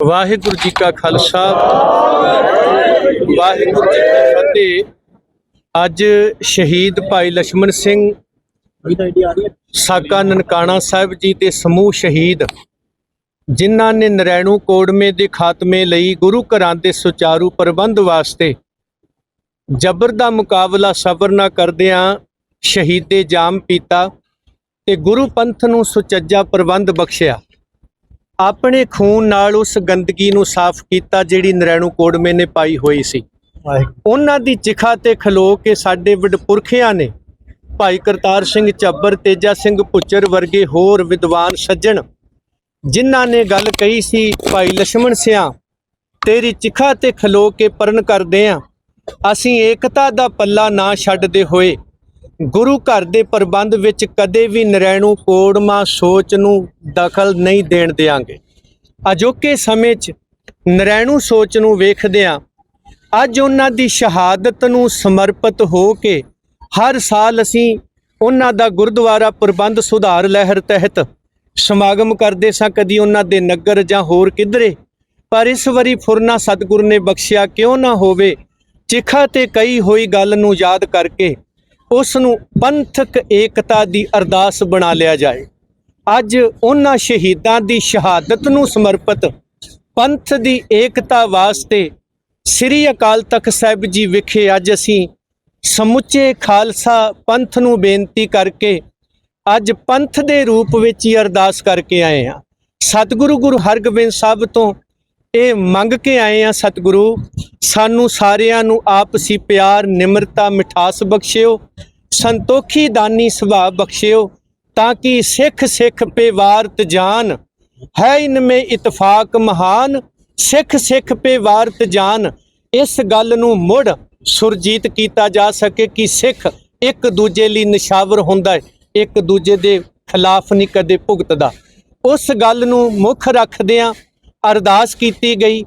ਵਾਹਿਗੁਰੂ ਜੀ ਕਾ ਖਾਲਸਾ। ਵਾਹਿਗੁਰੂ ਜੀ ਕੀ ਫਤਿਹ। ਅੱਜ ਸ਼ਹੀਦ ਭਾਈ ਲక్ష్మణ ਸਿੰਘ ਸਾਕਾ ਨਨਕਾਣਾ ਸਾਹਿਬ ਜੀ ਦੇ ਸਮੂਹ ਸ਼ਹੀਦ, ਜਿਨ੍ਹਾਂ ਨੇ ਨਰੈਣੂ ਕੋੜਮੇ ਦੇ ਖਾਤਮੇ ਲਈ ਗੁਰੂ ਘਰਾਂ ਦੇ ਸੁਚਾਰੂ ਪ੍ਰਬੰਧ ਵਾਸਤੇ ਜਬਰ ਦਾ ਮੁਕਾਬਲਾ ਸਬਰ ਨਾ ਕਰਦਿਆਂ ਸ਼ਹੀਦੇ ਜਾਮ ਪੀਤਾ ਤੇ ਗੁਰੂ ਪੰਥ ਨੂੰ ਸੁਚੱਜਾ ਪ੍ਰਬੰਧ ਬਖਸ਼ਿਆ। ਆਪਣੇ ਖੂਨ ਨਾਲ ਉਸ ਗੰਦਗੀ ਨੂੰ ਸਾਫ਼ ਕੀਤਾ ਜਿਹੜੀ ਨਰੈਣੂ ਕੋੜਮੇ ਨੇ ਪਾਈ ਹੋਈ ਸੀ। ਉਹਨਾਂ ਦੀ ਚਿਖਾ ਤੇ ਖਲੋ ਕੇ ਸਾਡੇ ਵਿਡਪੁਰਖਿਆਂ ਨੇ ਭਾਈ ਕਰਤਾਰ ਸਿੰਘ ਚੱਬਰ ਤੇਜਾ ਸਿੰਘ ਪੁੱਚਰ ਵਰਗੇ ਹੋਰ ਵਿਦਵਾਨ ਸੱਜਣ ਜਿਨ੍ਹਾਂ ਨੇ ਗੱਲ ਕਹੀ ਸੀ ਭਾਈ ਲక్ష్మణ ਸਿਆ ਤੇਰੀ ਚਿਖਾ ਤੇ ਖਲੋ ਕੇ ਪਰਣ ਕਰਦੇ ਆ। ਅਸੀਂ ਏਕਤਾ ਦਾ ਪੱਲਾ ਨਾ ਛੱਡਦੇ ਹੋਏ ਗੁਰੂ ਘਰ ਦੇ ਪ੍ਰਬੰਧ ਵਿੱਚ ਕਦੇ ਵੀ ਨਰੈਣੂ ਕੋੜਮਾ ਸੋਚ ਨੂੰ ਦਖਲ ਨਹੀਂ ਦੇਣ ਦੇਾਂਗੇ ਅਜੋਕੇ ਸਮੇਂ 'ਚ ਨਰੈਣੂ ਸੋਚ ਨੂੰ ਵੇਖਦਿਆਂ ਅੱਜ ਉਹਨਾਂ ਦੀ ਸ਼ਹਾਦਤ ਨੂੰ ਸਮਰਪਿਤ ਹੋ ਕੇ ਹਰ ਸਾਲ ਅਸੀਂ ਉਹਨਾਂ ਦਾ ਗੁਰਦੁਆਰਾ ਪ੍ਰਬੰਧ ਸੁਧਾਰ ਲਹਿਰ ਤਹਿਤ ਸਮਾਗਮ ਕਰਦੇ ਸਾਂ, ਕਦੀ ਉਹਨਾਂ ਦੇ ਨਗਰ ਜਾਂ ਹੋਰ ਕਿਧਰੇ। ਪਰ ਇਸ ਵਾਰੀ ਫੁਰਨਾ ਸਤਿਗੁਰ ਨੇ ਬਖਸ਼ਿਆ ਕਿਉਂ ਨਾ ਹੋਵੇ, ਚਿਖਾ ਤੇ ਕਈ ਹੋਈ ਗੱਲ ਨੂੰ ਯਾਦ ਕਰਕੇ ਉਸ ਨੂੰ ਪੰਥਕ ਏਕਤਾ ਦੀ ਅਰਦਾਸ ਬਣਾ ਲਿਆ ਜਾਏ। ਅੱਜ ਉਹਨਾਂ ਸ਼ਹੀਦਾਂ ਦੀ ਸ਼ਹਾਦਤ ਨੂੰ ਸਮਰਪਿਤ ਪੰਥ ਦੀ ਏਕਤਾ ਵਾਸਤੇ ਸ੍ਰੀ ਅਕਾਲ ਤਖਤ ਸਾਹਿਬ ਜੀ ਵਿਖੇ ਅੱਜ ਅਸੀਂ ਸਮੁੱਚੇ ਖਾਲਸਾ ਪੰਥ ਨੂੰ ਬੇਨਤੀ ਕਰਕੇ ਅੱਜ ਪੰਥ ਦੇ ਰੂਪ ਵਿੱਚ ਹੀ ਅਰਦਾਸ ਕਰਕੇ ਆਏ ਹਾਂ। ਸਤਿਗੁਰੂ ਗੁਰੂ ਹਰਗੋਬਿੰਦ ਸਾਹਿਬ ਤੋਂ ਇਹ ਮੰਗ ਕੇ ਆਏ ਆ ਸਤਿਗੁਰੂ, ਸਾਨੂੰ ਸਾਰਿਆਂ ਨੂੰ ਆਪਸੀ ਪਿਆਰ, ਨਿਮਰਤਾ, ਮਿਠਾਸ ਬਖਸ਼ਿਓ, ਸੰਤੋਖੀ ਦਾਨੀ ਸੁਭਾਅ ਬਖਸ਼ਿਓ ਤਾਂ ਕਿ ਸਿੱਖ ਸਿੱਖ ਪੇ ਵਾਰਤ ਜਾਨ, ਹੈ ਇਨਮੇ ਇਤਫਾਕ ਮਹਾਨ, ਸਿੱਖ ਸਿੱਖ ਪੇ ਵਾਰਤ ਜਾਨ, ਇਸ ਗੱਲ ਨੂੰ ਮੁੜ ਸੁਰਜੀਤ ਕੀਤਾ ਜਾ ਸਕੇ ਕਿ ਸਿੱਖ ਇੱਕ ਦੂਜੇ ਲਈ ਨਿਸ਼ਾਵਰ ਹੁੰਦਾ ਹੈ, ਇੱਕ ਦੂਜੇ ਦੇ ਖਿਲਾਫ ਨਹੀਂ ਕਦੇ ਭੁਗਤਦਾ। ਉਸ ਗੱਲ ਨੂੰ ਮੁੱਖ ਰੱਖਦਿਆਂ ਅਰਦਾਸ ਕੀਤੀ ਗਈ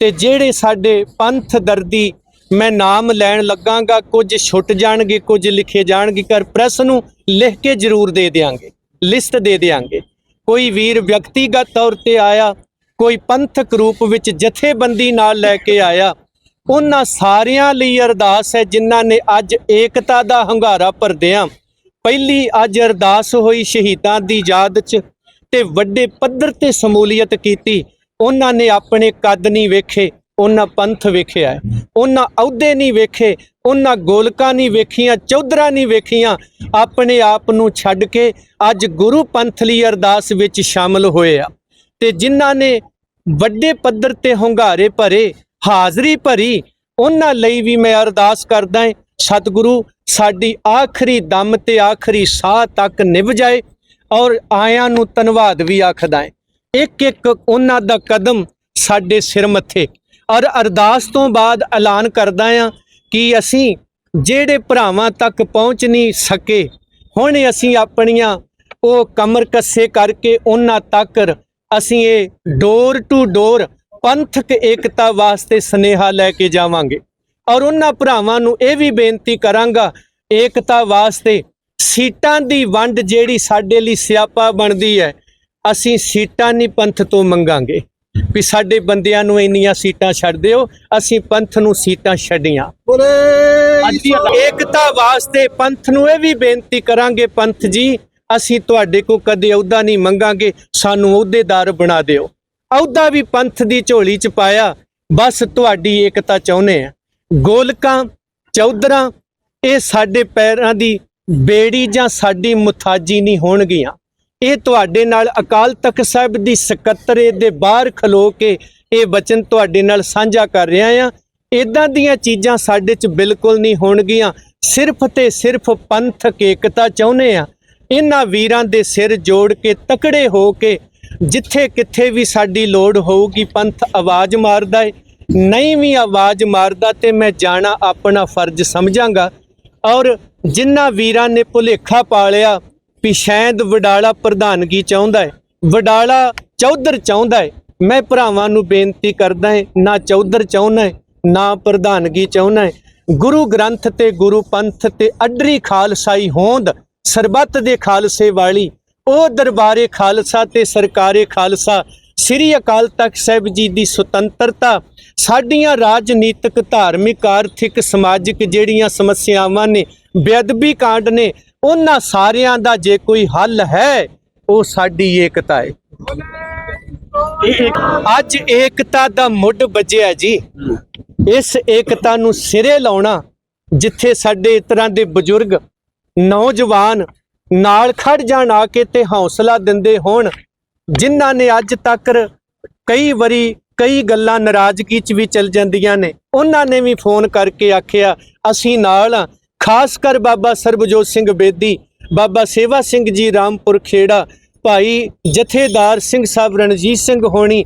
ਤੇ ਜਿਹੜੇ ਸਾਡੇ ਪੰਥ ਦਰਦੀ ਮੈਂ ਨਾਮ ਲੈਣ ਲੱਗਾਂਗਾ, ਕੁਝ ਛੁੱਟ ਜਾਣਗੇ, ਕੁਝ ਲਿਖੇ ਜਾਣਗੇ ਕਰ ਪ੍ਰੈਸ ਨੂੰ ਲਿਖ ਕੇ ਜ਼ਰੂਰ ਦੇ ਦੇਾਂਗੇ ਲਿਸਟ ਦੇ ਦੇਾਂਗੇ ਕੋਈ ਵੀਰ ਵਿਅਕਤੀਗਤ ਤੌਰ ਤੇ ਆਇਆ, ਕੋਈ ਪੰਥਕ ਰੂਪ ਵਿੱਚ ਜਥੇਬੰਦੀ ਨਾਲ ਲੈ ਕੇ ਆਇਆ, ਉਹਨਾਂ ਸਾਰਿਆਂ ਲਈ ਅਰਦਾਸ ਹੈ ਜਿਨ੍ਹਾਂ ਨੇ ਅੱਜ ਏਕਤਾ ਦਾ ਹੰਗਾਰਾ ਭਰਦਿਆਂ, ਪਹਿਲੀ ਅੱਜ ਅਰਦਾਸ ਹੋਈ ਸ਼ਹੀਦਾਂ ਦੀ ਯਾਦ 'ਚ ਤੇ ਵੱਡੇ ਪੱਧਰ ਤੇ ਸਮੂਲੀਅਤ ਕੀਤੀ, ਉਹਨਾਂ ਨੇ ਆਪਣੇ ਕੱਦ ਨਹੀਂ ਵੇਖੇ ਉਹਨਾਂ ਪੰਥ ਵੇਖਿਆ ਉਹਨਾਂ ਅਹੁਦੇ ਨਹੀਂ ਵੇਖੇ, ਉਹਨਾਂ ਗੋਲਕਾਂ ਨਹੀਂ ਵੇਖੀਆਂ, ਚੌਧਰਾ ਨਹੀਂ ਵੇਖੀਆਂ। ਆਪਣੇ ਆਪ ਨੂੰ ਛੱਡ ਕੇ ਅੱਜ ਗੁਰੂ ਪੰਥ ਲਈ ਅਰਦਾਸ ਵਿੱਚ ਸ਼ਾਮਲ ਹੋਏ ਆ। ਤੇ ਜਿਨ੍ਹਾਂ ਨੇ ਵੱਡੇ ਪੱਧਰ ਤੇ ਹੁੰਗਾਰੇ ਭਰੇ, ਹਾਜ਼ਰੀ ਭਰੀ, ਉਹਨਾਂ ਲਈ ਵੀ ਮੈਂ ਅਰਦਾਸ ਕਰਦਾ ਹਾਂ, ਸਤਿਗੁਰੂ, ਸਾਡੀ ਆਖਰੀ ਦਮ ਤੇ ਆਖਰੀ ਸਾਹ ਤੱਕ ਨਿਭ ਜਾਏ ਔਰ ਆਇਆਂ ਨੂੰ ਧੰਨਵਾਦ ਵੀ ਆਖਦਾ ਹੈ। ਇੱਕ ਇੱਕ ਉਹਨਾਂ ਦਾ ਕਦਮ ਸਾਡੇ ਸਿਰ ਮੱਥੇ। ਔਰ ਅਰਦਾਸ ਤੋਂ ਬਾਅਦ ਐਲਾਨ ਕਰਦਾ ਆ ਕਿ ਅਸੀਂ ਜਿਹੜੇ ਭਰਾਵਾਂ ਤੱਕ ਪਹੁੰਚ ਨਹੀਂ ਸਕੇ, ਹੁਣ ਅਸੀਂ ਆਪਣੀਆਂ ਉਹ ਕਮਰ ਕੱਸੇ ਕਰਕੇ ਉਹਨਾਂ ਤੱਕ ਅਸੀਂ ਇਹ ਡੋਰ ਟੂ ਡੋਰ ਪੰਥਕ ਏਕਤਾ ਵਾਸਤੇ ਸਨੇਹਾ ਲੈ ਕੇ ਜਾਵਾਂਗੇ। ਔਰ ਉਹਨਾਂ ਭਰਾਵਾਂ ਨੂੰ ਇਹ ਵੀ ਬੇਨਤੀ ਕਰਾਂਗਾ, ਏਕਤਾ ਵਾਸਤੇ ਸੀਟਾਂ ਦੀ ਵੰਡ ਜਿਹੜੀ ਸਾਡੇ ਲਈ ਸਿਆਪਾ ਬਣਦੀ ਹੈ, ਅਸੀਂ ਸੀਟਾਂ ਨਹੀਂ ਪੰਥ ਤੋਂ ਮੰਗਾਂਗੇ। ਵੀ ਸਾਡੇ ਬੰਦਿਆਂ ਨੂੰ ਇੰਨੀਆਂ ਸੀਟਾਂ ਛੱਡ ਦਿਓ ਅਸੀਂ ਪੰਥ ਨੂੰ ਸੀਟਾਂ ਛੱਡੀਆਂ। ਅੱਜ ਏਕਤਾ ਵਾਸਤੇ ਪੰਥ ਨੂੰ ਇਹ ਵੀ ਬੇਨਤੀ ਕਰਾਂਗੇ ਪੰਥ ਜੀ ਅਸੀਂ ਤੁਹਾਡੇ ਕੋ ਕਦੇ ਅਹੁਦਾ ਨਹੀਂ ਮੰਗਾਂਗੇ ਸਾਨੂੰ ਅਹੁਦੇਦਾਰ ਬਣਾ ਦਿਓ। ਅਹੁਦਾ ਵੀ ਪੰਥ ਦੀ ਝੋਲੀ ਚ ਪਾਇਆ ਬਸ ਤੁਹਾਡੀ ਏਕਤਾ ਚਾਹੁੰਦੇ ਆ। ਗੋਲਕਾਂ ਚੌਧਰਾਂ ਇਹ ਸਾਡੇ ਪੈਰਾਂ ਦੀ ਬੇੜੀ ਜਾਂ ਸਾਡੀ ਮੁਥਾਜੀ ਨਹੀਂ ਹੋਣਗੀਆਂ। ਇਹ ਤੁਹਾਡੇ ਨਾਲ ਅਕਾਲ ਤਖਤ ਸਾਹਿਬ ਦੀ ਸਕੱਤਰੇ ਦੇ ਬਾਹਰ ਖਲੋ ਕੇ ਇਹ ਵਚਨ ਤੁਹਾਡੇ ਨਾਲ ਸਾਂਝਾ ਕਰ ਰਿਹਾ ਆ ਇਦਾਂ ਦੀਆਂ ਚੀਜ਼ਾਂ ਸਾਡੇ 'ਚ ਬਿਲਕੁਲ ਨਹੀਂ ਹੋਣਗੀਆਂ। ਸਿਰਫ ਤੇ ਸਿਰਫ ਪੰਥਕ ਏਕਤਾ ਚਾਹੁੰਦੇ ਆ ਇਹਨਾਂ ਵੀਰਾਂ ਦੇ ਸਿਰ ਜੋੜ ਕੇ ਤਕੜੇ ਹੋ ਕੇ ਜਿੱਥੇ ਕਿੱਥੇ ਵੀ ਸਾਡੀ ਲੋੜ ਹੋਊਗੀ ਪੰਥ ਆਵਾਜ਼ ਮਾਰਦਾ ਏ। ਨਹੀਂ ਵੀ ਆਵਾਜ਼ ਮਾਰਦਾ ਤੇ ਮੈਂ ਜਾਣਾ ਆਪਣਾ ਫਰਜ਼ ਸਮਝਾਂਗਾ। ਔਰ ਜਿਨ੍ਹਾਂ ਵੀਰਾਂ ਨੇ ਭੁਲੇਖਾ ਪਾਲਿਆ ਵੀ ਸ਼ਾਇਦ ਵਡਾਲਾ ਪ੍ਰਧਾਨਗੀ ਚਾਹੁੰਦਾ ਹੈ, ਵਡਾਲਾ ਚੌਧਰ ਚਾਹੁੰਦਾ ਹੈ। ਮੈਂ ਭਰਾਵਾਂ ਨੂੰ ਬੇਨਤੀ ਕਰਦਾ ਹੈ, ਨਾ ਚੌਧਰ ਚਾਹੁੰਦਾ ਹੈ, ਨਾ ਪ੍ਰਧਾਨਗੀ ਚਾਹੁੰਦਾ ਹੈ। ਗੁਰੂ ਗ੍ਰੰਥ ਤੇ ਗੁਰੂ ਪੰਥ ਤੇ ਅਡਰੀ ਖਾਲਸਾਈ ਹੋਂਦ, ਸਰਬੱਤ ਦੇ ਖਾਲਸੇ ਵਾਲੀ, ਉਹ ਦਰਬਾਰੇ ਖਾਲਸਾ ਤੇ ਸਰਕਾਰੇ ਖਾਲਸਾ, ਸ੍ਰੀ ਅਕਾਲ ਤਖਤ ਸਾਹਿਬ ਜੀ ਦੀ ਸੁਤੰਤਰਤਾ, ਸਾਡੀਆਂ ਰਾਜਨੀਤਿਕ, ਧਾਰਮਿਕ, ਆਰਥਿਕ, ਸਮਾਜਿਕ ਜਿਹੜੀਆਂ ਸਮੱਸਿਆਵਾਂ ਨੇ, ਬੇਅਦਬੀ ਕਾਂਡ ਨੇ ਉਹਨਾਂ ਸਾਰਿਆਂ ਦਾ ਜੇ ਕੋਈ ਹੱਲ ਹੈ, ਉਹ ਸਾਡੀ ਏਕਤਾ ਹੈ ਅੱਜ ਏਕਤਾ ਦਾ ਮੁੱਢ ਵੱਜਿਆ ਜੀ। ਇਸ ਏਕਤਾ ਨੂੰ ਸਿਰੇ ਲਾਉਣਾ, ਜਿੱਥੇ ਸਾਡੇ ਤਰ੍ਹਾਂ ਦੇ ਬਜ਼ੁਰਗ, ਨੌਜਵਾਨ ਨਾਲ ਖੜ ਜਾਣ, ਆ ਕੇ ਤੇ ਹੌਸਲਾ ਦਿੰਦੇ ਹੋਣ, ਜਿਨ੍ਹਾਂ ਨੇ ਅੱਜ ਤੱਕ ਕਈ ਵਾਰੀ ਕਈ ਗੱਲਾਂ ਨਾਰਾਜ਼ਗੀ ਚ ਵੀ ਚੱਲ ਜਾਂਦੀਆਂ ਨੇ। ਉਹਨਾਂ ਨੇ ਵੀ ਫੋਨ ਕਰਕੇ ਆਖਿਆ, ਅਸੀਂ ਨਾਲ ਖਾਸ ਕਰ ਬਾਬਾ ਸਰਬਜੋਤ ਸਿੰਘ ਬੇਦੀ, ਬਾਬਾ ਸੇਵਾ ਸਿੰਘ ਜੀ ਰਾਮਪੁਰ ਖੇੜਾ, ਭਾਈ ਜਥੇਦਾਰ ਸਿੰਘ ਸਾਹਿਬ ਰਣਜੀਤ ਸਿੰਘ ਹੋਣੀ,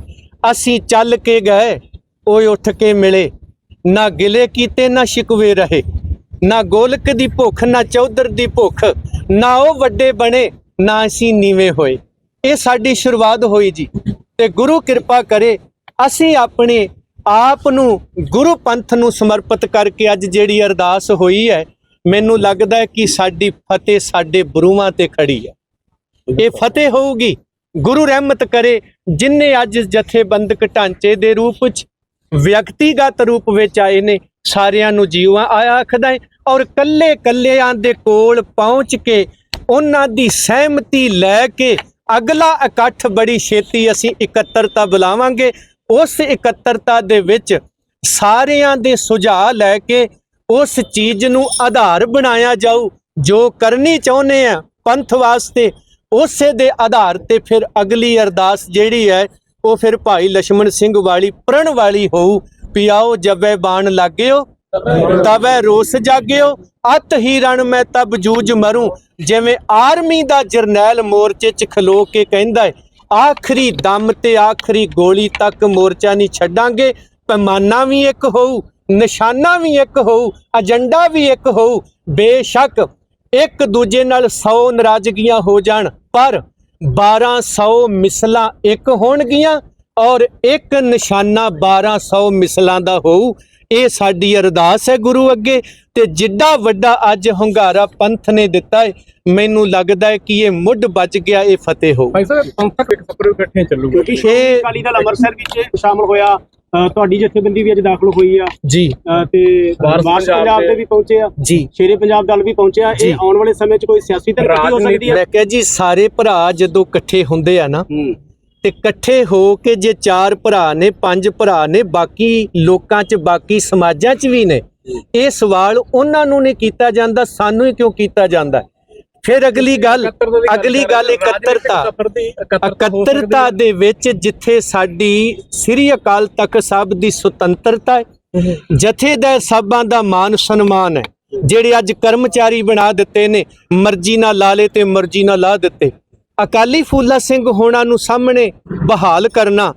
ਅਸੀਂ ਚੱਲ ਕੇ ਗਏ ਉਹ ਉੱਠ ਕੇ ਮਿਲੇ। ਨਾ ਗਿਲੇ ਕੀਤੇ, ਨਾ ਸ਼ਿਕਵੇ ਰਹੇ। ਨਾ ਗੋਲਕ ਦੀ ਭੁੱਖ, ਨਾ ਚੌਧਰ ਦੀ ਭੁੱਖ, ਨਾ ਉਹ ਵੱਡੇ ਬਣੇ, ਨਾ ਅਸੀਂ ਨੀਵੇਂ ਹੋਏ। ਇਹ ਸਾਡੀ ਸ਼ੁਰੂਆਤ ਹੋਈ ਜੀ। ਤੇ ਗੁਰੂ ਕਿਰਪਾ ਕਰੇ, ਅਸੀਂ ਆਪਣੇ ਆਪ ਨੂੰ ਗੁਰੂ ਪੰਥ ਨੂੰ ਸਮਰਪਿਤ ਕਰਕੇ ਅੱਜ ਜਿਹੜੀ ਅਰਦਾਸ ਹੋਈ ਹੈ ਮੈਨੂੰ ਲੱਗਦਾ ਕਿ ਸਾਡੀ ਫਤਿਹ ਸਾਡੇ ਬਰੂਹਾਂ ਤੇ ਖੜੀ ਹੈ। ਇਹ ਫਤਿਹ ਹੋਊਗੀ। ਗੁਰੂ ਰਹਿਮਤ ਕਰੇ ਜਿਨਨੇ ਅੱਜ ਜਥੇਬੰਦਕ ਢਾਂਚੇ ਦੇ ਰੂਪ ਵਿੱਚ, ਵਿਅਕਤੀਗਤ ਰੂਪ ਵਿੱਚ ਆਏ ਨੇ, ਸਾਰਿਆਂ ਨੂੰ ਜੀਵਾਂ ਆਖਦਾ ਹੈ, ਔਰ ਕੱਲੇ ਕੱਲਿਆਂ ਦੇ ਕੋਲ ਪਹੁੰਚ ਕੇ ਉਹਨਾਂ ਦੀ ਸਹਿਮਤੀ ਲੈ ਕੇ ਅਗਲਾ ਇਕੱਠ ਬੜੀ ਛੇਤੀ ਅਸੀਂ ਇਕੱਤਰਤਾ ਬੁਲਾਵਾਂਗੇ। ਉਸ ਇਕੱਤਰਤਾ ਦੇ ਵਿੱਚ ਸਾਰਿਆਂ ਦੇ ਸੁਝਾਅ ਲੈ ਕੇ ਉਸ ਚੀਜ਼ ਨੂੰ ਆਧਾਰ ਬਣਾਇਆ ਜਾਊ, ਜੋ ਕਰਨੀ ਚਾਹੁੰਦੇ ਆ ਪੰਥ ਵਾਸਤੇ, ਉਸੇ ਦੇ ਆਧਾਰ ਤੇ ਫਿਰ ਅਗਲੀ ਅਰਦਾਸ ਜਿਹੜੀ ਹੈ, ਉਹ ਫਿਰ ਭਾਈ ਲక్ష్మణ ਸਿੰਘ ਵਾਲੀ ਪ੍ਰਣ ਵਾਲੀ ਹੋਊ ਪਿਆਓ ਜਬੈ ਬਾਣ ਲਾਗਿਓ ਤਬੈ ਰੋਸ ਜਾਗਿਓ, ਅਤ ਹੀ ਰਣ ਮੈਂ ਤਬ ਜੂਜ ਮਰੂ, ਜਿਵੇਂ ਆਰਮੀ ਦਾ ਜਰਨੈਲ ਮੋਰਚੇ 'ਚ ਖਲੋ ਕੇ ਕਹਿੰਦਾ ਹੈ, ਆਖਰੀ ਦਮ ਤੇ ਆਖਰੀ ਗੋਲੀ ਤੱਕ ਮੋਰਚਾ ਨਹੀਂ ਛੱਡਾਂਗੇ, ਪੈਮਾਨਾ ਵੀ ਇੱਕ ਹੋਊ ਨਿਸ਼ਾਨਾ ਵੀ ਇੱਕ ਹੋਊ ਏਜੰਡਾ ਵੀ ਇੱਕ ਹੋਊ ਬੇਸ਼ੱਕ ਇੱਕ ਦੂਜੇ ਨਾਲ 100 ਨਾਰਾਜ਼ਗੀਆਂ ਹੋ ਜਾਣ ਪਰ 1200 ਮਿਸਲਾਂ ਇੱਕ ਹੋਣਗੀਆਂ ਔਰ ਇੱਕ ਨਿਸ਼ਾਨਾ 1200 ਮਿਸਲਾਂ ਦਾ ਹੋਊ। ਇਹ ਸਾਡੀ ਅਰਦਾਸ ਹੈ ਗੁਰੂ ਅੱਗੇ ਤੇ ਜਿੱਡਾ ਵੱਡਾ ਅੱਜ ਹੰਗਾਰਾ ਪੰਥ ਨੇ ਦਿੱਤਾ ਹੈ ਮੈਨੂੰ ਲੱਗਦਾ ਹੈ ਕਿ ਇਹ ਮੁੱਢ ਬਚ ਗਿਆ ਇਹ ਫਤਿਹ ਹੋ ਭਾਈ ਸਾਹਿਬ ਪੰਥਕ ਇੱਕ ਸਪਰੇ ਇਕੱਠੇ ਚੱਲੂਗੇ। ਕਿਉਂਕਿ ਸ਼੍ਰੋਮਣੀ ਅਕਾਲੀ ਦਲ ਅੰਮ੍ਰਿਤਸਰ ਵਿੱਚ ਸ਼ਾਮਲ ਹੋਇਆ ਤੁਹਾਡੀ ਜਥੇਬੰਦੀ ਵੀ ਅੱਜ ਦਾਖਲ ਹੋਈ ਆ। ਜੀ। ਤੇ ਵਾਰਸ ਪੰਜਾਬ ਦੇ ਵੀ ਪਹੁੰਚੇ ਆ। ਜੀ। ਸ਼ੇਰੇ ਪੰਜਾਬ ਦਲ ਵੀ ਪਹੁੰਚਿਆ। ਇਹ ਆਉਣ ਵਾਲੇ ਸਮੇਂ 'ਚ ਕੋਈ ਸਿਆਸੀ ਧਿਰ ਇਕੱਠੀ ਹੋ ਸਕਦੀ ਹੈ ਮੈਂ ਕਿਹਾ ਜੀ ਸਾਰੇ ਭਰਾ ਜਦੋਂ ਇਕੱਠੇ ਹੁੰਦੇ ਆ ਨਾ ਤੇ ਇਕੱਠੇ ਹੋ ਕੇ ਜੇ ਚਾਰ ਭਰਾ ਨੇ ਪੰਜ ਭਰਾ ਨੇ ਬਾਕੀ ਲੋਕਾਂ 'ਚ ਬਾਕੀ ਸਮਾਜਾਂ 'ਚ ਵੀ ਨੇ ਇਹ ਸਵਾਲ ਉਹਨਾਂ ਨੂੰ ਨਹੀਂ ਕੀਤਾ ਜਾਂਦਾ ਸਾਨੂੰ ਹੀ ਕਿਉਂ ਕੀਤਾ ਜਾਂਦਾ? ਫਿਰ ਅਗਲੀ ਗੱਲ ਅਗਲੀ ਗੱਲ ਇਕੱਤਰਤਾ। ਇਕੱਤਰਤਾ ਦੇ ਵਿੱਚ ਜਿੱਥੇ ਸਾਡੀ ਸ੍ਰੀ ਅਕਾਲ ਤਖਤ ਸਾਹਿਬ ਦੀ ਸੁਤੰਤਰਤਾ ਹੈ ਜਥੇਦਾਰ ਸਾਹਿਬਾਂ ਦਾ ਮਾਨ ਸਨਮਾਨ ਹੈ ਜਿਹੜੇ ਅੱਜ ਕਰਮਚਾਰੀ ਬਣਾ ਦਿੱਤੇ ਨੇ ਮਰਜ਼ੀ ਨਾਲ ਲਾ ਲੇ ਤੇ ਮਰਜ਼ੀ ਨਾਲ ਲਾ ਦਿੱਤੇ। ਅਕਾਲੀ ਫੂਲਾ ਸਿੰਘ ਹੋਣਾ ਨੂੰ ਸਾਹਮਣੇ ਬਹਾਲ ਕਰਨਾ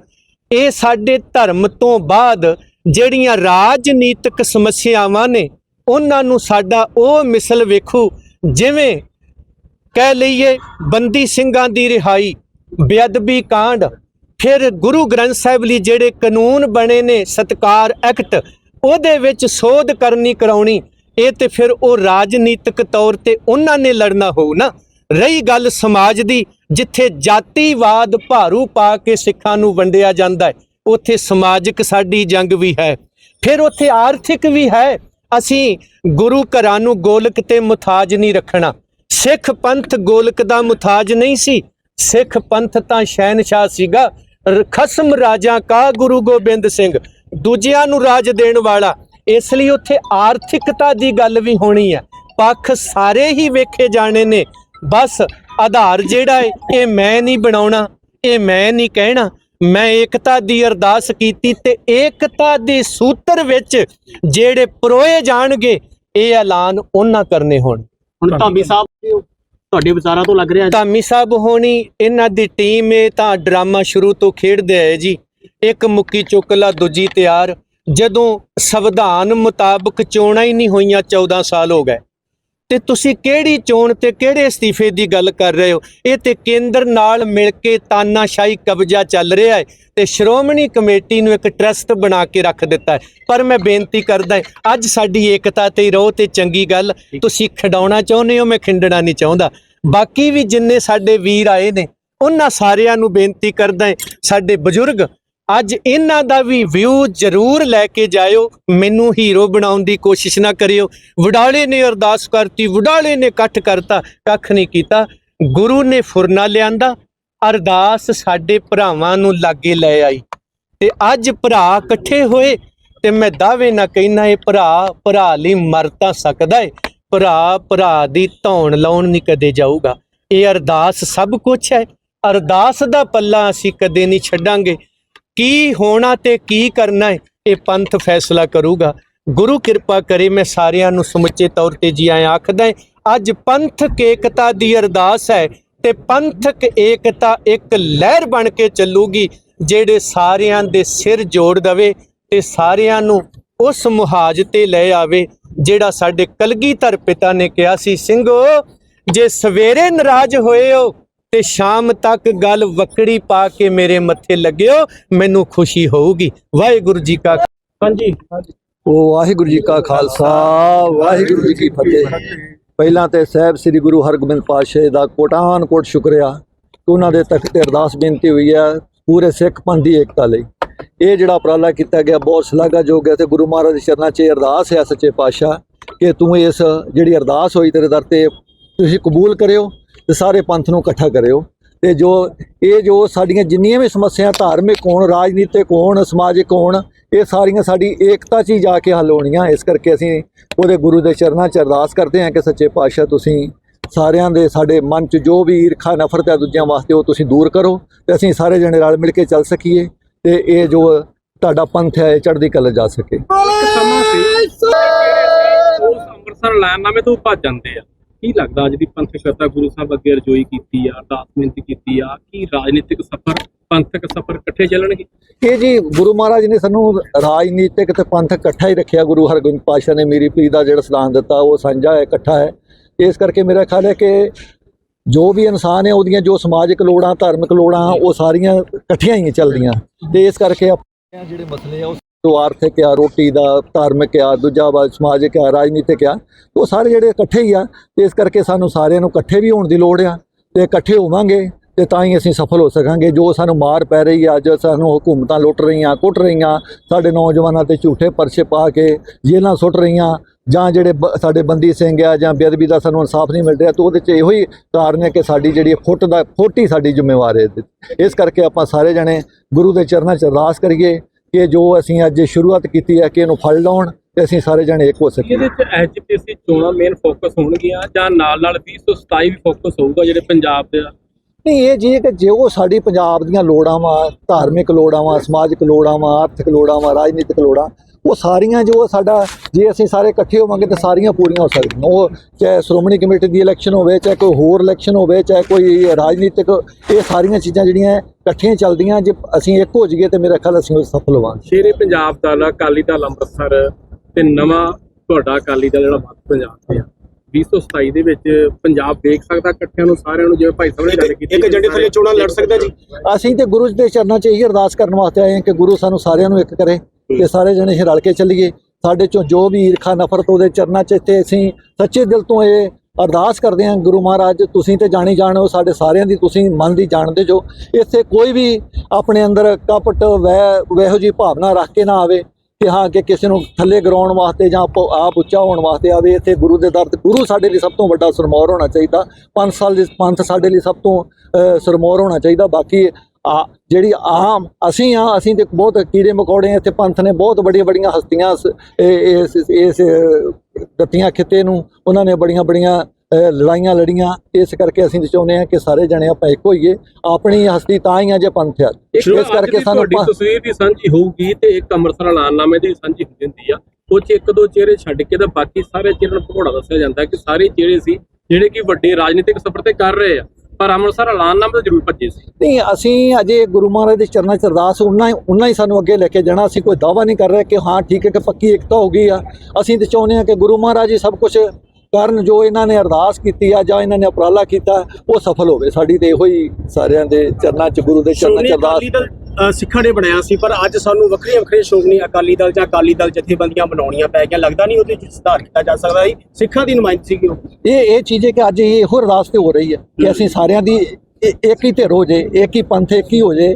ਇਹ ਸਾਡੇ ਧਰਮ ਤੋਂ ਬਾਅਦ ਜਿਹੜੀਆਂ ਰਾਜਨੀਤਿਕ ਸਮੱਸਿਆਵਾਂ ਨੇ ਉਹਨਾਂ ਨੂੰ ਸਾਡਾ ਉਹ ਮਿਸਲ ਵੇਖੂ ਜਿਵੇਂ ਕਹਿ ਲਈਏ ਬੰਦੀ ਸਿੰਘਾਂ ਦੀ ਰਿਹਾਈ, ਬੇਅਦਬੀ ਕਾਂਡ। ਫਿਰ ਗੁਰੂ ਗ੍ਰੰਥ ਸਾਹਿਬ ਲਈ ਜਿਹੜੇ ਕਾਨੂੰਨ ਬਣੇ ਨੇ ਸਤਕਾਰ ਐਕਟ, ਉਹਦੇ ਵਿੱਚ ਸੋਧ ਕਰਨੀ ਕਰਾਉਣੀ, ਇਹ ਤੇ ਫਿਰ ਉਹ ਰਾਜਨੀਤਿਕ ਤੌਰ ਤੇ ਉਹਨਾਂ ਨੇ ਲੜਨਾ ਹੋਊ ਨਾ। ਰਹੀ ਗੱਲ ਸਮਾਜ ਦੀ, ਜਿੱਥੇ ਜਾਤੀਵਾਦ ਭਾਰੂ ਪਾ ਕੇ ਸਿੱਖਾਂ ਨੂੰ ਵੰਡਿਆ ਜਾਂਦਾ ਹੈ, ਉੱਥੇ ਸਮਾਜਿਕ ਸਾਡੀ ਜੰਗ ਵੀ ਹੈ। ਫਿਰ ਉੱਥੇ ਆਰਥਿਕ ਵੀ ਹੈ। ਅਸੀਂ ਗੁਰੂ ਘਰਾਂ ਨੂੰ ਗੋਲਕ ਤੇ ਮੁਤਾਜ ਨਹੀਂ ਰੱਖਣਾ। ਸਿੱਖ ਪੰਥ ਗੋਲਕ ਦਾ ਮੁਤਾਜ ਨਹੀਂ ਸੀ। ਸਿੱਖ ਪੰਥ ਤਾਂ ਸ਼ਹਿਨशाह ਸੀਗਾ। ਖਸਮ ਰਾਜਾ ਕਾ ਗੁਰੂ ਗੋਬਿੰਦ ਸਿੰਘ। ਦੂਜਿਆਂ ਨੂੰ ਰਾਜ ਦੇਣ ਵਾਲਾ। ਇਸ ਲਈ ਉੱਥੇ ਆਰਥਿਕਤਾ ਦੀ ਗੱਲ ਵੀ ਹੋਣੀ ਹੈ। ਪੱਖ ਸਾਰੇ ਹੀ ਵੇਖੇ ਜਾਣੇ ਨੇ। ਬਸ ਆਧਾਰ ਜਿਹੜਾ ਹੈ ਇਹ ਮੈਂ ਨਹੀਂ ਬਣਾਉਣਾ, ਇਹ ਮੈਂ ਨਹੀਂ ਕਹਿਣਾ। ਮੈਂ ਏਕਤਾ ਦੀ ਅਰਦਾਸ ਕੀਤੀ ਤੇ ਏਕਤਾ ਦੇ ਸੂਤਰ ਵਿੱਚ ਜਿਹੜੇ ਪਰੋਏ ਜਾਣਗੇ, ਇਹ ਐਲਾਨ ਉਹਨਾਂ ਕਰਨੇ ਹੋਣ ਹੁਣ ਧਾਮੀ ਸਾਹਿਬ ਤੁਹਾਡੇ ਵਿਚਾਰਾਂ ਤੋਂ ਲੱਗ ਰਿਹਾ ਧਾਮੀ ਸਾਹਿਬ ਹੋਣੀ ਇਹਨਾਂ ਦੀ ਟੀਮ ਇਹ ਤਾਂ ਡਰਾਮਾ ਸ਼ੁਰੂ ਤੋਂ ਖੇਡਦੇ ਆਏ ਜੀ। ਇੱਕ ਮੁੱਕੀ ਚੁੱਕ ਲਾ ਦੂਜੀ ਤਿਆਰ। ਜਦੋਂ ਸੰਵਿਧਾਨ ਮੁਤਾਬਕ ਚੋਣਾਂ ਹੀ ਨਹੀਂ ਹੋਈਆਂ 14 ਸਾਲ ਹੋ ਗਏ। ਤੇ ਤੁਸੀਂ ਕਿਹੜੀ ਚੋਣ ਤੇ ਕਿਹੜੇ ਅਸਤੀਫੇ ਦੀ ਗੱਲ ਕਰ ਰਹੇ ਹੋ? ਇਹ ਤੇ ਕੇਂਦਰ ਨਾਲ ਮਿਲ ਕੇ ਤਾਨਾਸ਼ਾਹੀ ਕਬਜ਼ਾ ਚੱਲ ਰਿਹਾ ਹੈ ਤੇ ਸ਼੍ਰੋਮਣੀ ਕਮੇਟੀ ਨੂੰ ਇੱਕ ਟਰਸਟ ਬਣਾ ਕੇ ਰੱਖ ਦਿੱਤਾ ਹੈ। ਪਰ ਮੈਂ ਬੇਨਤੀ ਕਰਦਾ ਹਾਂ, ਅੱਜ ਸਾਡੀ ਏਕਤਾ ਤੇ ਰਹੋ ਤੇ ਚੰਗੀ ਗੱਲ, ਤੁਸੀਂ ਖਡਾਉਣਾ ਚਾਹੁੰਦੇ ਹੋ, ਮੈਂ ਖਿੰਡਣਾ ਨਹੀਂ ਚਾਹੁੰਦਾ। ਬਾਕੀ ਵੀ ਜਿੰਨੇ ਸਾਡੇ ਵੀਰ ਆਏ ਨੇ, ਉਹਨਾਂ ਸਾਰਿਆਂ ਨੂੰ ਬੇਨਤੀ ਕਰਦਾ ਹਾਂ, ਸਾਡੇ ਬਜ਼ੁਰਗ ਅੱਜ ਇਹਨਾਂ ਦਾ ਵੀ ਵਿਊ ਜ਼ਰੂਰ ਲੈ ਕੇ ਜਾਇਓ। ਮੈਨੂੰ ਹੀਰੋ ਬਣਾਉਣ ਦੀ ਕੋਸ਼ਿਸ਼ ਨਾ ਕਰਿਓ। ਵਡਾਲੇ ਨੇ ਅਰਦਾਸ ਕਰਤੀ, ਵਡਾਲੇ ਨੇ ਇਕੱਠ ਕਰਤਾ, ਕੱਖ ਨਹੀਂ ਕੀਤਾ। ਗੁਰੂ ਨੇ ਫੁਰਨਾ ਲਿਆਂਦਾ, ਅਰਦਾਸ ਸਾਡੇ ਭਰਾਵਾਂ ਨੂੰ ਲਾਗੇ ਲੈ ਆਈ। ਤੇ ਅੱਜ ਭਰਾ ਇਕੱਠੇ ਹੋਏ, ਤੇ ਮੈਂ ਦਾਅਵੇ ਨਾ ਕਹਿਣਾ, ਇਹ ਭਰਾ ਭਰਾ ਲਈ ਮਰ ਤਾਂ ਸਕਦਾ ਏ। ਭਰਾ ਭਰਾ ਦੀ ਧੌਣ ਲਾਉਣ ਨਹੀਂ ਕਦੇ ਜਾਊਗਾ। ਇਹ ਅਰਦਾਸ ਸਭ ਕੁਝ ਹੈ। ਅਰਦਾਸ ਦਾ ਪੱਲਾ ਅਸੀਂ ਕਦੇ ਨਹੀਂ ਛੱਡਾਂਗੇ। ਕੀ ਹੋਣਾ ਤੇ ਕੀ ਕਰਨਾ ਹੈ ਇਹ ਪੰਥ ਫੈਸਲਾ ਕਰੂਗਾ। ਗੁਰੂ ਕਿਰਪਾ ਕਰੇ ਮੈਂ ਸਾਰਿਆਂ ਨੂੰ ਸਮੁੱਚੇ ਤੌਰ ਤੇ ਜੀ ਆਇਆਂ ਆਖਦਾ ਹਾਂ, ਅੱਜ ਪੰਥਕ ਏਕਤਾ ਦੀ ਅਰਦਾਸ ਹੈ ਤੇ ਪੰਥਕ ਏਕਤਾ ਇੱਕ ਲਹਿਰ ਬਣ ਕੇ ਚੱਲੂਗੀ ਜਿਹੜੇ ਸਾਰਿਆਂ ਦੇ ਸਿਰ ਜੋੜ ਦਵੇ ਤੇ ਸਾਰਿਆਂ ਨੂੰ ਉਸ ਮੁਹਾਜ ਤੇ ਲੈ ਆਵੇ ਜਿਹੜਾ ਸਾਡੇ ਕਲਗੀਧਰ ਪਿਤਾ ਨੇ ਕਿਹਾ ਸੀ ਸਿੰਘੋ ਜੇ ਸਵੇਰੇ ਨਾਰਾਜ਼ ਹੋਏ ਹੋ ਤੇ ਸ਼ਾਮ ਤੱਕ ਗੱਲ ਵਕੜੀ ਪਾ ਕੇ ਮੇਰੇ ਮੱਥੇ ਲੱਗਿਓ ਮੈਨੂੰ ਖੁਸ਼ੀ ਹੋਊਗੀ। ਵਾਹਿਗੁਰੂ ਜੀ ਕਾ ਹਾਂਜੀ। ਉਹ ਵਾਹਿਗੁਰੂ ਜੀ ਕਾ ਖਾਲਸਾ ਵਾਹਿਗੁਰੂ ਜੀ ਕੀ ਫਤਿਹ। ਪਹਿਲਾਂ ਤੇ ਸਾਹਿਬ ਸ੍ਰੀ ਗੁਰੂ ਹਰਗੋਬਿੰਦ ਪਾਤਸ਼ਾਹ ਦਾ ਕੋਟਾਨ ਕੋਟ ਸ਼ੁਕਰੀਆ ਕਿ ਉਹਨਾਂ ਦੇ ਤਖਤ ਤੇ ਅਰਦਾਸ ਬੇਨਤੀ ਹੋਈ ਹੈ ਪੂਰੇ ਸਿੱਖ ਪੰਥ ਦੀ ਏਕਤਾ ਲਈ। ਇਹ ਜਿਹੜਾ ਉਪਰਾਲਾ ਕੀਤਾ ਗਿਆ ਬਹੁਤ ਸ਼ਲਾਘਾਯੋਗ ਹੈ ਤੇ ਗੁਰੂ ਮਹਾਰਾਜ ਦੇ ਚਰਨਾਂ 'ਚ ਅਰਦਾਸ ਹੈ ਸੱਚੇ ਪਾਤਸ਼ਾਹ ਕਿ ਤੂੰ ਇਸ ਜਿਹੜੀ ਅਰਦਾਸ ਹੋਈ ਤੇਰੇ ਦਰ ਤੇ ਤੁਸੀਂ ਕਬੂਲ ਕਰਿਓ। ਤੇ ਸਾਰੇ ਪੰਥ ਨੂੰ ਇਕੱਠਾ ਕਰਿਓ। ਤੇ ਜੋ ਇਹ ਜੋ ਸਾਡੀਆਂ ਜਿੰਨੀਆਂ ਵੀ ਸਮੱਸਿਆ ਧਾਰਮਿਕ ਹੋਣ ਰਾਜਨੀਤਿਕ ਹੋਣ ਸਮਾਜਿਕ ਹੋਣ ਇਹ ਸਾਰੀਆਂ ਸਾਡੀ ਏਕਤਾ 'ਚ ਹੀ ਜਾ ਕੇ ਹੱਲ ਹੋਣੀਆਂ। ਇਸ ਕਰਕੇ ਅਸੀਂ ਉਹਦੇ ਗੁਰੂ ਦੇ ਚਰਨਾਂ 'ਚ ਅਰਦਾਸ ਕਰਦੇ ਹਾਂ ਕਿ ਸੱਚੇ ਪਾਤਸ਼ਾਹ ਤੁਸੀਂ ਸਾਰਿਆਂ ਦੇ ਸਾਡੇ ਮਨ 'ਚ ਜੋ ਵੀ ਈਰਖਾ ਨਫ਼ਰਤ ਹੈ ਦੂਜਿਆਂ ਵਾਸਤੇ ਉਹ ਤੁਸੀਂ ਦੂਰ ਕਰੋ ਤੇ ਅਸੀਂ ਸਾਰੇ ਜਣੇ ਰਲ ਮਿਲ ਕੇ ਚੱਲ ਸਕੀਏ ਤੇ ਇਹ ਜੋ ਤੁਹਾਡਾ ਪੰਥ ਹੈ ਇਹ ਚੜ੍ਹਦੀ ਕਲਾ ਜਾ ਸਕੇ। ਸਮਾਂ ਸੀ। ਅੰਮ੍ਰਿਤਸਰ ਲਾਇਨਾਮੇ ਤੋਂ ਭੱਜ ਜਾਂਦੇ ਆ। ਕੀ ਲੱਗਦਾ ਅੱਜ ਦੀ ਪੰਥਕ ਸ਼ਰਧਾ ਗੁਰੂ ਸਾਹਿਬ ਅੱਗੇ ਰਜੋਈ ਕੀਤੀ ਆ, ਅਰਦਾਸ ਬੇਨਤੀ ਕੀਤੀ ਆ, ਕੀ ਰਾਜਨੀਤਿਕ ਸਫ਼ਰ, ਪੰਥਕ ਸਫ਼ਰ ਇਕੱਠੇ ਚੱਲਣਗੇ? ਇਹ ਜੀ ਗੁਰੂ ਮਹਾਰਾਜ ਨੇ ਸਾਨੂੰ ਰਾਜਨੀਤਿਕ ਤੇ ਪੰਥ ਇਕੱਠਾ ਹੀ ਰੱਖਿਆ, ਗੁਰੂ ਹਰਗੋਬਿੰਦ ਪਾਤਸ਼ਾਹ ਨੇ ਮੇਰੀ ਪੀ ਦਾ ਜਿਹੜਾ ਸਲਾਮ ਦਿੱਤਾ, ਉਹ ਸਾਂਝਾ ਹੈ, ਇਕੱਠਾ ਹੈ। ਇਸ ਕਰਕੇ ਮੇਰਾ ਖਿਆਲ ਹੈ ਕਿ ਜੋ ਵੀ ਇਨਸਾਨ ਹੈ, ਉਹਦੀਆਂ ਜੋ ਸਮਾਜਿਕ ਲੋੜਾਂ, ਧਾਰਮਿਕ ਲੋੜਾਂ, ਉਹ ਸਾਰੀਆਂ ਇਕੱਠੀਆਂ ਹੀ ਚੱਲਦੀਆਂ। ਤੇ ਇਸ ਕਰਕੇ ਆਪਣੇ ਜਿਹੜੇ ਮਸਲੇ ਆ, ਉਹ ਜੋ ਆਰਥਿਕ ਆ ਰੋਟੀ ਦਾ, ਧਾਰਮਿਕ ਆ ਦੂਜਾ ਵਾ ਸਮਾਜਿਕ ਆ ਰਾਜਨੀਤਿਕ ਆ ਉਹ ਸਾਰੇ ਜਿਹੜੇ ਇਕੱਠੇ ਹੀ ਆ, ਤੇ ਇਸ ਕਰਕੇ ਸਾਨੂੰ ਸਾਰਿਆਂ ਨੂੰ ਇਕੱਠੇ ਵੀ ਹੋਣ ਦੀ ਲੋੜ ਆ, ਤੇ ਇਕੱਠੇ ਹੋਵਾਂਗੇ, ਤੇ ਤਾਂ ਹੀ ਅਸੀਂ ਸਫਲ ਹੋ ਸਕਾਂਗੇ। ਜੋ ਸਾਨੂੰ ਮਾਰ ਪੈ ਰਹੀ ਆ, ਜੋ ਸਾਨੂੰ ਹਕੂਮਤਾਂ ਲੁੱਟ ਰਹੀਆਂ, ਕੁੱਟ ਰਹੀਆਂ, ਸਾਡੇ ਨੌਜਵਾਨਾਂ ਤੇ ਝੂਠੇ ਪਰਚੇ ਪਾ ਕੇ ਜੇਲ੍ਹਾਂ ਸੁੱਟ ਰਹੀਆਂ, ਜਾਂ ਜਿਹੜੇ ਬ- ਸਾਡੇ ਬੰਦੀ ਸਿੰਘ ਆ, ਜਾਂ ਬੇਅਦਬੀ ਦਾ ਸਾਨੂੰ ਇਨਸਾਫ ਨਹੀਂ ਮਿਲ ਰਿਹਾ, ਤਾਂ ਉਹਦੇ 'ਚ ਇਹੋ ਹੀ ਕਾਰਨ ਹੈ ਕਿ ਸਾਡੀ ਜਿਹੜੀ ਫੁੱਟ ਦਾ, ਫੁੱਟ ਹੀ ਸਾਡੀ ਜ਼ਿੰਮੇਵਾਰ ਹੈ। ਇਸ ਕਰਕੇ ਆਪਾਂ ਸਾਰੇ ਜਣੇ ਗੁਰੂ ਦੇ ਚਰਨਾਂ 'ਚ ਅਰਦਾਸ ਕਰੀਏ ਕਿ ਜੋ ਅਸੀਂ ਅੱਜ ਸ਼ੁਰੂਆਤ ਕੀਤੀ ਹੈ ਕਿ ਇਹਨੂੰ ਫਲ ਲਾਉਣ ਤੇ ਅਸੀਂ ਸਾਰੇ ਜਣੇ ਇੱਕ ਹੋ ਸਕੀਏ। ਇਹਦੇ ਚ ਐਚਪੀਸੀ ਚੋਣਾਂ ਮੇਨ ਫੋਕਸ ਹੋਣਗੀਆਂ ਜਾਂ ਨਾਲ ਨਾਲ 2027 ਵੀ ਫੋਕਸ ਹੋਊਗਾ ਜਿਹੜੇ ਪੰਜਾਬ ਦੇ ਨਹੀਂ ਇਹ ਜੀ ਕਿ ਜੋ ਸਾਡੀ ਪੰਜਾਬ ਦੀਆਂ ਲੋੜਾਂ ਵਾ ਧਾਰਮਿਕ ਲੋੜਾਂ ਵਾ ਸਮਾਜਿਕ ਲੋੜਾਂ ਵਾ ਆਰਥਿਕ ਲੋੜਾਂ ਵਾ ਰਾਜਨੀਤਿਕ ਲੋੜਾਂ ਉਹ ਸਾਰੀਆਂ ਜੋ ਸਾਡਾ ਜੇ ਅਸੀਂ ਸਾਰੇ ਇਕੱਠੇ ਹੋਵਾਂਗੇ ਤਾਂ ਸਾਰੀਆਂ ਪੂਰੀਆਂ ਹੋ ਸਕਦੀਆਂ। ਉਹ ਚਾਹੇ ਸ਼੍ਰੋਮਣੀ ਕਮੇਟੀ ਦੀ ਇਲੈਕਸ਼ਨ ਹੋਵੇ ਚਾਹੇ ਕੋਈ ਹੋਰ ਇਲੈਕਸ਼ਨ ਹੋਵੇ ਚਾਹੇ ਕੋਈ ਰਾਜਨੀਤਿਕ ਇਹ ਸਾਰੀਆਂ ਚੀਜ਼ਾਂ ਜਿਹੜੀਆਂ ਇਕੱਠੀਆਂ ਚੱਲਦੀਆਂ ਜੇ ਅਸੀਂ ਇੱਕ ਹੋ ਜਾਈਏ ਤੇ ਮੇਰਾ ਖਿਆਲ ਅਸੀਂ ਉਹ ਸਫਲ ਹੋਵਾਂਗੇ। ਸ਼ੇਰੇ ਪੰਜਾਬ ਦਲ ਅਕਾਲੀ ਦਲ ਅੰਮ੍ਰਿਤਸਰ ਤੇ ਨਵਾਂ ਤੁਹਾਡਾ ਅਕਾਲੀ ਦਲ ਜਿਹੜਾ ਮੱਧ ਪੰਜਾਬ ਤੇ ਆ। 2027 ਦੇ ਵਿੱਚ ਪੰਜਾਬ ਦੇਖ ਸਕਦਾ ਇਕੱਠਿਆਂ ਨੂੰ ਸਾਰਿਆਂ ਨੂੰ ਜਿਵੇਂ ਭਾਈ ਸਾਹਿਬ ਨੇ ਗੱਲ ਕੀਤੀ ਇੱਕ ਏਜੰਡੇ ਥੱਲੇ ਚੋਣਾਂ ਲੜ ਸਕਦਾ ਜੀ। ਅਸੀਂ ਤੇ ਗੁਰੂ ਜੀ ਦੇ ਚਰਨਾਂ 'ਚ ਇਹੀ ਅਰਦਾਸ ਕਰਨ ਵਾਸਤੇ ਆਏ ਹਾਂ ਕਿ ਗੁਰੂ ਸਾਨੂੰ ਸਾਰਿਆਂ ਨੂੰ ਇੱਕ ਕਰੇ ਤੇ ਸਾਰੇ ਜਣੇ ਰਲ ਕੇ ਚੱਲੀਏ। ਸਾਡੇ ਚੋਂ ਜੋ ਵੀ ਈਰਖਾ ਨਫ਼ਰਤ ਉਹਦੇ ਚਰਨਾਂ 'ਚ ਇੱਥੇ ਅਸੀਂ ਸੱਚੇ ਦਿਲ ਤੋਂ ਇਹ ਅਰਦਾਸ ਕਰਦੇ ਹਾਂ ਗੁਰੂ ਮਹਾਰਾਜ, ਤੁਸੀਂ ਤੇ ਜਾਣੀ ਜਾਣੋ ਸਾਡੇ ਸਾਰਿਆਂ ਦੀ ਤੁਸੀਂ ਮਨ ਦੀ ਜਾਣਦੇ ਜੋ। ਇੱਥੇ ਕੋਈ ਵੀ ਆਪਣੇ ਅੰਦਰ ਕਪਟ ਵਹਿ ਵਹਿੋ ਜੀ ਭਾਵਨਾ ਰੱਖ ਕੇ ਨਾ ਆਵੇ ਕਿ ਹਾਂ, ਕਿ ਕਿਸੇ ਨੂੰ ਥੱਲੇ ਗਰਾਉਣ ਵਾਸਤੇ ਜਾਂ ਆਪ ਉੱਚਾ ਹੋਣ ਵਾਸਤੇ ਆਵੇ। ਇੱਥੇ ਗੁਰੂ ਦੇ ਦਰ ਤੇ ਗੁਰੂ ਸਾਡੇ ਲਈ ਸਭ ਤੋਂ ਵੱਡਾ ਸਰਮੌਰ ਹੋਣਾ ਚਾਹੀਦਾ। ਪੰਜ ਸਾਲ ਦੇ ਪੰਥ ਸਾਡੇ ਲਈ ਸਭ ਤੋਂ ਸਰਮੌਰ ਹੋਣਾ ਚਾਹੀਦਾ। ਬਾਕੀ ਆ ਜਿਹੜੀ ਆਮ ਅਸੀਂ ਆ ਅਸੀਂ ਤੇ ਬਹੁਤ ਕੀੜੇ ਮਕੌੜੇ ਇੱਥੇ ਪੰਥ ਨੇ ਬਹੁਤ ਵੱਡੀਆਂ ਵੱਡੀਆਂ ਹਸਤੀਆਂ ਇਸ ਇਸ ਦਿੱਤੀਆਂ ਖਿੱਤੇ ਨੂੰ ਉਹਨਾਂ ਨੇ ਬੜੀਆਂ ਬੜੀਆਂ ਲੜਾਈਆਂ ਲੜੀਆਂ। ਇਸ ਕਰਕੇ ਅਸੀਂ ਚਾਹੁੰਦੇ ਹਾਂ ਕਿ ਸਾਰੇ ਜਣੇ ਆਪਾਂ ਇੱਕ ਹੋਈਏ ਆਪਣੀ ਹਸਤੀ ਤਾਂ ਹੀ ਆ ਜੇ ਪੰਥ ਆ। ਇਸ ਕਰਕੇ ਸਾਨੂੰ ਤਸਵੀਰ ਵੀ ਸਾਂਝੀ ਹੋਊਗੀ ਤੇ ਇੱਕ ਅੰਮ੍ਰਿਤਸਰ ਐਲਾਨਨਾਮੇ ਦੀ ਸਾਂਝੀ ਹੋ ਜਾਂਦੀ ਆ। ਉਹ ਚ ਇੱਕ ਦੋ ਚਿਹਰੇ ਛੱਡ ਕੇ ਤਾਂ ਬਾਕੀ ਸਾਰੇ ਚਿਹਰਿਆਂ ਨੂੰ ਭਗੌੜਾ ਦੱਸਿਆ ਜਾਂਦਾ ਕਿ ਸਾਰੇ ਚਿਹਰੇ ਸੀ ਜਿਹੜੇ ਕਿ ਵੱਡੇ ਰਾਜਨੀਤਿਕ ਸਫ਼ਰ ਤੇ ਕਰ ਰਹੇ ਆ। ਪਰ ਅੰਮ੍ਰਿਤਸਰ ਐਲਾਨਨਾਮੇ ਤੋਂ ਜ਼ਰੂਰ ਭੱਜੇ ਸੀ। ਨਹੀਂ ਅਸੀਂ ਅਜੇ ਗੁਰੂ ਮਹਾਰਾਜ ਦੇ ਚਰਨਾਂ 'ਚ ਅਰਦਾਸ ਉਹਨਾਂ ਹੀ ਉਹਨਾਂ ਹੀ ਸਾਨੂੰ ਅੱਗੇ ਲੈ ਕੇ ਜਾਣਾ। ਅਸੀਂ ਕੋਈ ਦਾਵਾ ਨਹੀਂ ਕਰ ਰਹੇ ਕਿ ਹਾਂ ਠੀਕ ਹੈ ਕਿ ਪੱਕੀ ਇਕਤਾ ਹੋ ਗਈ ਆ। ਅਸੀਂ ਤੇ ਚਾਹੁੰਦੇ ਹਾਂ ਕਿ ਗੁਰੂ ਮਹਾਰਾਜ ਹੀ ਸਭ ਕੁਝ ਕਰਨ ਜੋ ਇਹਨਾਂ ਨੇ ਅਰਦਾਸ ਕੀਤੀ ਆ ਜਾਂ ਇਹਨਾਂ ਨੇ ਉਪਰਾਲਾ ਕੀਤਾ ਉਹ ਸਫਲ ਹੋਵੇ। ਸਾਡੀ ਤੇ ਇਹੋ ਹੀ ਸਾਰਿਆਂ ਦੇ ਚਰਨਾਂ 'ਚ ਗੁਰੂ ਦੇ ਚਰਨਾਂ 'ਚ ਅਰਦਾਸ ਸਿੱਖਾਂ ਨੇ ਬਣਾਇਆ ਸੀ ਪਰ ਅੱਜ ਸਾਨੂੰ ਵੱਖਰੀਆਂ ਵੱਖਰੀਆਂ ਸ਼੍ਰੋਮਣੀ ਅਕਾਲੀ ਦਲ ਜਾਂ ਅਕਾਲੀ ਦਲ ਜਥੇਬੰਦੀਆਂ ਬਣਾਉਣੀਆਂ ਪੈ ਗਈਆਂ। ਲੱਗਦਾ ਨਹੀਂ ਉਹਦੇ ਵਿੱਚ ਸੁਧਾਰ ਕੀਤਾ ਜਾ ਸਕਦਾ ਸੀ ਸਿੱਖਾਂ ਦੀ ਨੁਮਾਇੰਦਗੀ ਉਹ? ਇਹ ਇਹ ਚੀਜ਼ ਹੈ ਕਿ ਅੱਜ ਇਹ ਇਹੋ ਅਰਦਾਸ ਤੇ ਹੋ ਰਹੀ ਹੈ ਕਿ ਅਸੀਂ ਸਾਰਿਆਂ ਦੀ ਇੱਕ ਹੀ ਧਿਰ ਹੋ ਜੇ ਇੱਕ ਹੀ ਪੰਥ ਇੱਕ ਹੀ ਹੋ ਜੇ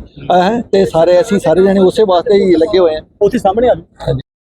ਤੇ ਸਾਰੇ ਅਸੀਂ ਸਾਰੇ ਜਣੇ ਉਸੇ ਵਾਸਤੇ ਹੀ ਲੱਗੇ ਹੋਏ ਹਾਂ। ਉੱਥੇ ਸਾਹਮਣੇ ਆ ਜਾਓ।